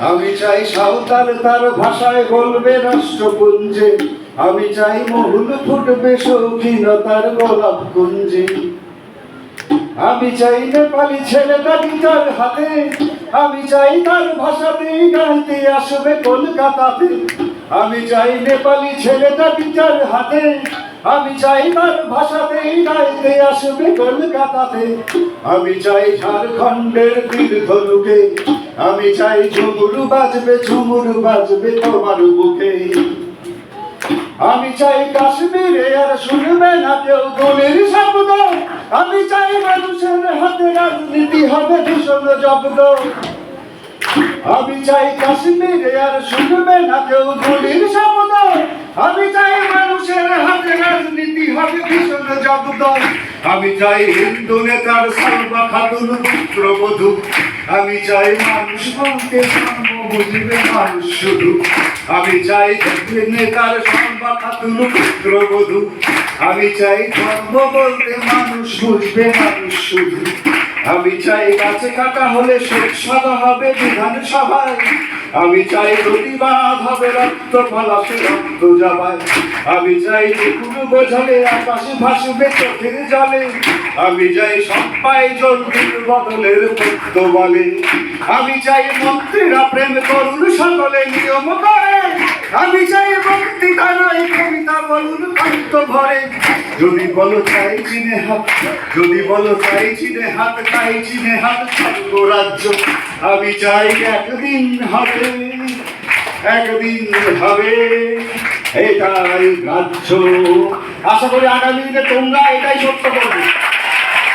আমি চাই সাঁওতাল তার ভাষায় বলবে রাষ্ট্রপুঞ্জে। আমি চাই মহুল ফুটবে শৌখিনতার গোলাপ কুঞ্জে আমি চাই নেপালি ছেলেটা গিটার হাতে। আমি চাই তার ভাষাতেই গাইতে আসবে কলকাতাতে আমি চাই নেপালি ছেলেটা গিটার হাতে। আমি চাই তার ভাষাতেই গাইতে আসবে কলকাতাতে আমি চাই ঝাড়খণ্ডের তীর ধনুকে আমি চাই ঝুমুরু বাজবে ঝুমুরু বাজবে তোমার বুকে। আমি চাই কাশ্মীরে আর শুনবে না কেউ দলের শব্দ। আমি চাই মানুষের হাতে রাজনীতি হবে ভীষণ জব্দ। আমি চাই কাশ্মীরে আর শুনবে না কেউ দলের শব্দ। আমি চাই মানুষের হাতে রাজনীতি হবে ভীষণ জব্দ। আমি চাই হিন্দু নেতার সর্বা খাতুন পুত্রবধূ। আমি চাই মানুষ বলতে ধর্ম বুঝবে মানুষ শুধু। আমি চাই নেতার সর্বা খাতুন পুত্রবধূ। আমি চাই ধর্ম বলতে মানুষ, বুঝবে মানুষ শুধু। আমি চাই গাছে কাটা হলে শোক সাদা হবে বিধানসভায় আমি চাই প্রতিবাদ হবে রক্ত ফলাসে রক্ত যাবায় আমি চাই দুপুর বোঝালে আকাশে ভাসবে চোখের জলে। আমি চাই সবাই জলদির বদলের পদ্ম বলে। আমি চাই মন্ত্রীরা প্রেম করুন সকলে নিয়ম করে। আমি চাই বক্তৃতা নয় কবিতা বলুন কন্ত ভরে। যদি বলো চাই চিনে হাত, যদি বলো চাই চিনে হাত চাই চিনে হাত ছাড়বো রাজ্য। আমি চাই একদিন হবে একদিন হবে এটাই রাজ্য। আশা করি আগামী দিনে তোমরা এটাই সত্য করবে